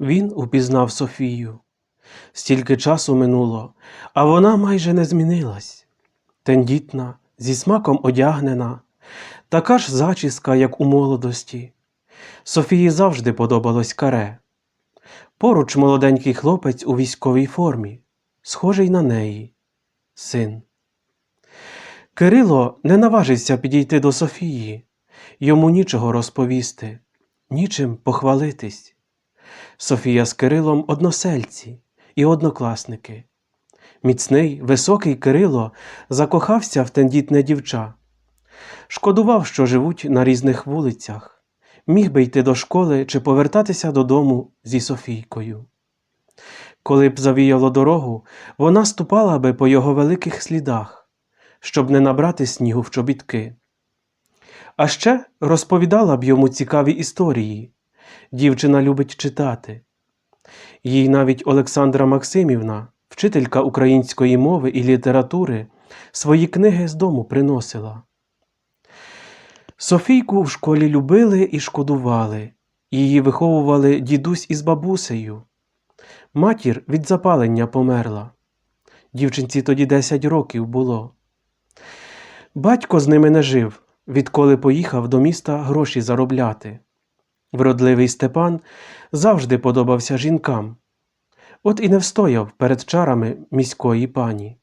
Він упізнав Софію. Стільки часу минуло, а вона майже не змінилась. Тендітна, зі смаком одягнена, така ж зачіска, як у молодості. Софії завжди подобалось каре. Поруч молоденький хлопець у військовій формі, схожий на неї, син. Кирило не наважився підійти до Софії, йому нічого розповісти, нічим похвалитись. Софія з Кирилом односельці і однокласники. Міцний, високий Кирило закохався в тендітне дівча. Шкодував, що живуть на різних вулицях, міг би йти до школи чи повертатися додому зі Софійкою. Коли б завіяло дорогу, вона ступала би по його великих слідах, щоб не набрати снігу в чобітки. А ще розповідала б йому цікаві історії. Дівчина любить читати. Їй навіть Олександра Максимівна, вчителька української мови і літератури, свої книги з дому приносила. Софійку в школі любили і шкодували, її виховували дідусь із бабусею. Матір від запалення померла. Дівчинці тоді 10 років було. Батько з ними не жив, відколи поїхав до міста гроші заробляти. Вродливий Степан завжди подобався жінкам, от і не встояв перед чарами міської пані.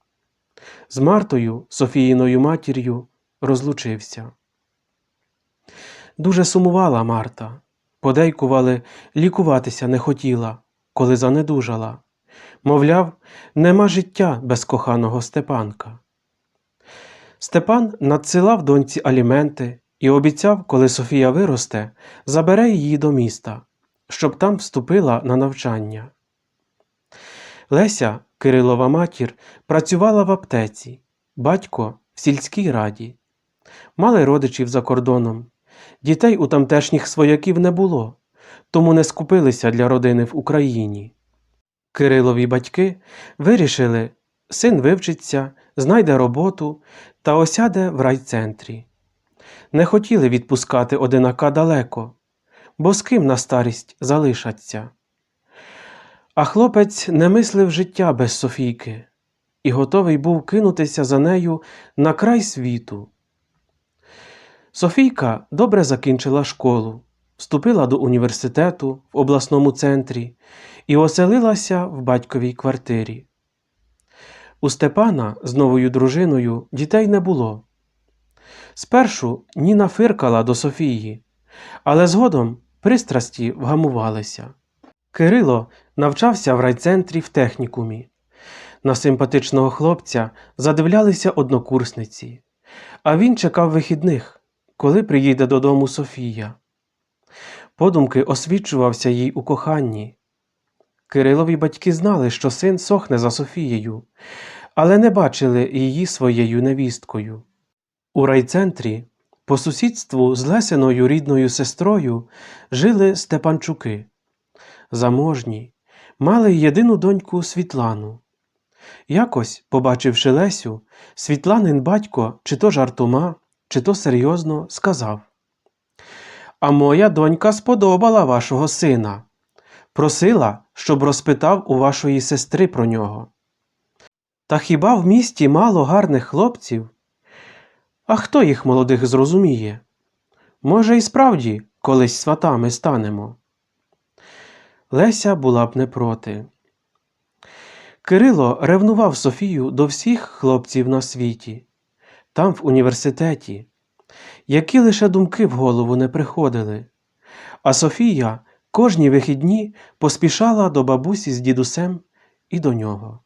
З Мартою, Софіїною матір'ю, розлучився. Дуже сумувала Марта, подейкували, лікуватися не хотіла, коли занедужала. Мовляв, нема життя без коханого Степанка. Степан надсилав доньці аліменти і обіцяв, коли Софія виросте, забере її до міста, щоб там вступила на навчання. Леся, Кирилова матір, працювала в аптеці, батько в сільській раді. Мали родичів за кордоном. Дітей у тамтешніх свояків не було, тому не скупилися для родини в Україні. Кирилові батьки вирішили, син вивчиться, знайде роботу та осяде в райцентрі. Не хотіли відпускати одинака далеко, бо з ким на старість залишаться. А хлопець не мислив життя без Софійки і готовий був кинутися за нею на край світу. Софійка добре закінчила школу, вступила до університету в обласному центрі і оселилася в батьковій квартирі. У Степана з новою дружиною дітей не було. Спершу Ніна фиркала до Софії, але згодом пристрасті вгамувалися. Кирило навчався в райцентрі в технікумі. На симпатичного хлопця задивлялися однокурсниці, а він чекав вихідних, коли приїде додому Софія. Подумки освічувався їй у коханні. Кирилові батьки знали, що син сохне за Софією, але не бачили її своєю невісткою. У райцентрі, по сусідству з Лесиною рідною сестрою, жили Степанчуки. Заможні, мали єдину доньку Світлану. Якось, побачивши Лесю, Світланин батько, чи то жартома, чи то серйозно, сказав А моя донька сподобала вашого сина. Просила, щоб розпитав у вашої сестри про нього. Та хіба в місті мало гарних хлопців? А хто їх молодих зрозуміє? Може, і справді колись сватами станемо. Леся була б не проти. Кирило ревнував Софію до всіх хлопців на світі, там, в університеті, які лише думки в голову не приходили. А Софія кожні вихідні поспішала до бабусі з дідусем і до нього.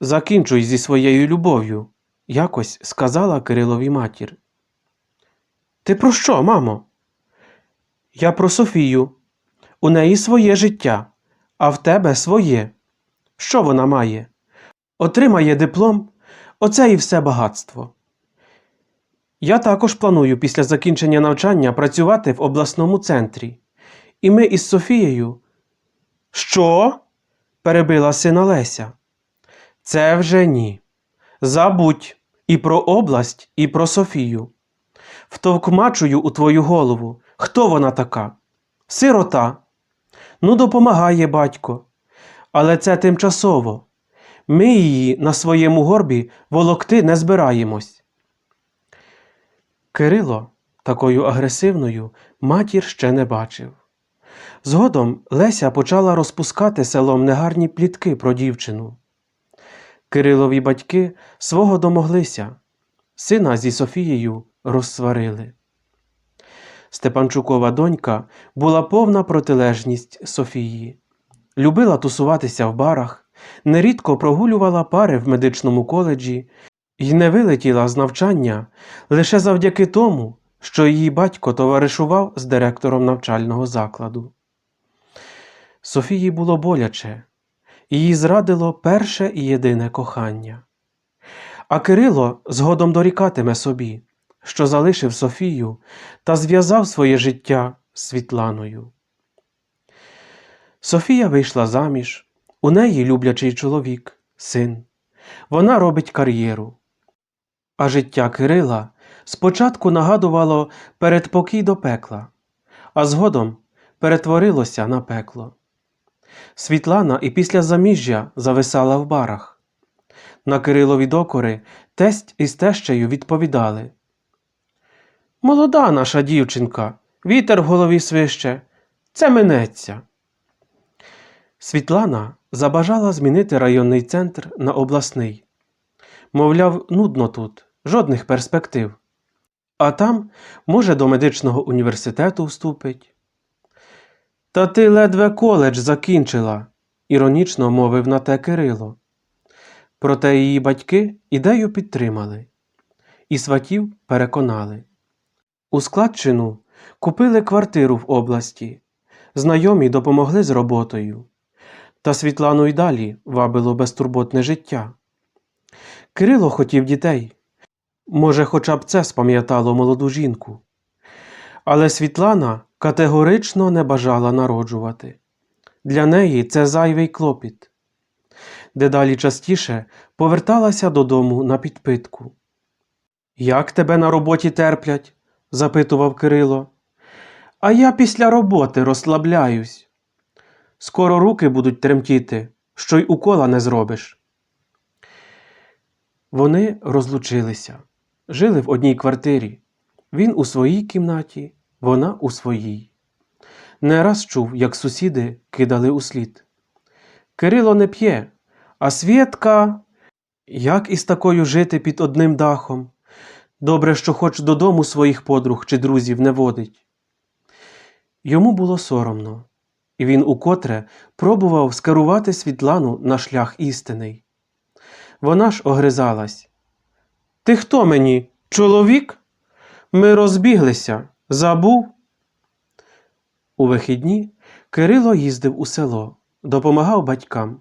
Закінчуй зі своєю любов'ю, якось сказала Кирилові матір. Ти про що, мамо? Я про Софію. У неї своє життя, а в тебе своє. Що вона має? Отримає диплом, оце і все багатство. Я також планую після закінчення навчання працювати в обласному центрі. І ми із Софією. Що? перебила сина Леся. Це вже ні. Забудь і про область, і про Софію. Втовкмачую у твою голову, хто вона така? Сирота, Ну, допомагає батько. Але це тимчасово. Ми її на своєму горбі волокти не збираємось. Кирило такою агресивною матір ще не бачив. Згодом Леся почала розпускати селом негарні плітки про дівчину. Кирилові батьки свого домоглися, сина зі Софією розсварили. Степанчукова донька була повна протилежність Софії. Любила тусуватися в барах, нерідко прогулювала пари в медичному коледжі і не вилетіла з навчання лише завдяки тому, що її батько товаришував з директором навчального закладу. Софії було боляче, її зрадило перше і єдине кохання. А Кирило згодом дорікатиме собі, що залишив Софію та зв'язав своє життя з Світланою. Софія вийшла заміж, у неї люблячий чоловік, син. Вона робить кар'єру. А життя Кирила спочатку нагадувало передпокій до пекла, а згодом перетворилося на пекло. Світлана і після заміжжя зависала в барах. На Кирилові докори тесть із тещею відповідали. Молода наша дівчинка, вітер в голові свище, це минеться. Світлана забажала змінити районний центр на обласний. Мовляв, нудно тут, жодних перспектив. А там, може, до медичного університету вступить. Та ти ледве коледж закінчила, іронічно мовив на те Кирило. Проте її батьки ідею підтримали і сватів переконали. У складчину купили квартиру в області, знайомі допомогли з роботою. Та Світлану й далі вабило безтурботне життя. Кирило хотів дітей. Може, хоча б це спам'ятало молоду жінку. Але Світлана категорично не бажала народжувати. Для неї це зайвий клопіт. Дедалі частіше поверталася додому на підпитку. Як тебе на роботі терплять? запитував Кирило. А я після роботи розслабляюсь. Скоро руки будуть тремтіти, що й укола не зробиш. Вони розлучилися, жили в одній квартирі. Він у своїй кімнаті, вона у своїй. Не раз чув, як сусіди кидали услід. Кирило не п'є, а Свєтка. Як із такою жити під одним дахом? Добре, що хоч додому своїх подруг чи друзів не водить. Йому було соромно, і він укотре пробував скерувати Світлану на шлях істинний. Вона ж огризалась. Ти хто мені? Чоловік? Ми розбіглися. Забув? У вихідні Кирило їздив у село, допомагав батькам.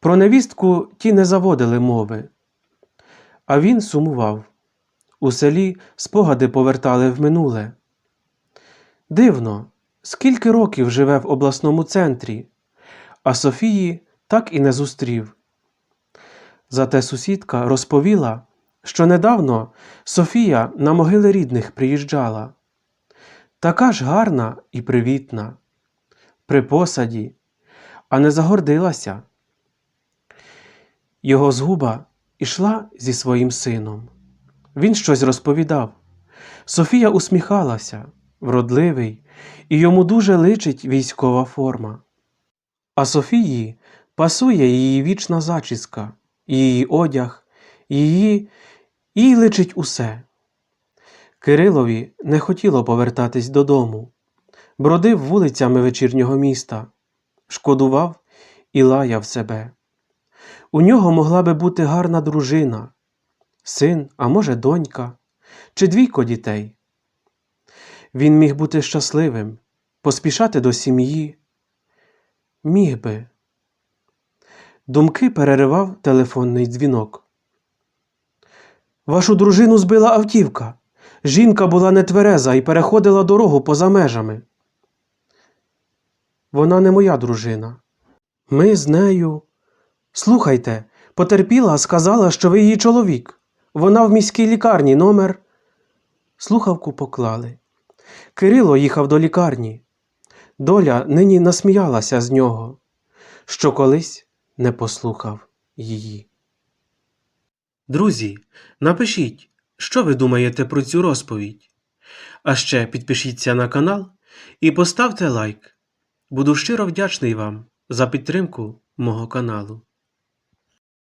Про невістку ті не заводили мови. А він сумував. У селі спогади повертали в минуле. Дивно, скільки років живе в обласному центрі, а Софії так і не зустрів. Зате сусідка розповіла, що недавно Софія на могили рідних приїжджала. Така ж гарна і привітна, при посаді, а не загордилася. Його згуба ішла зі своїм сином. Він щось розповідав. Софія усміхалася, вродливий, і йому дуже личить військова форма. А Софії пасує її вічна зачіска, її одяг, її їй личить усе. Кирилові не хотіло повертатись додому, бродив вулицями вечірнього міста, шкодував і лаяв себе. У нього могла би бути гарна дружина, син, а може, донька, чи двійко дітей. Він міг бути щасливим, поспішати до сім'ї. Міг би. Думки переривав телефонний дзвінок. Вашу дружину збила автівка. Жінка була нетвереза і переходила дорогу поза межами. Вона не моя дружина. Ми з нею. Слухайте, потерпіла, сказала, що ви її чоловік. Вона в міській лікарні номер. Слухавку поклали. Кирило їхав до лікарні. доля нині насміялася з нього, що колись не послухав її. Друзі, напишіть, що ви думаєте про цю розповідь. А ще підпишіться на канал і поставте лайк. Буду щиро вдячний вам за підтримку мого каналу.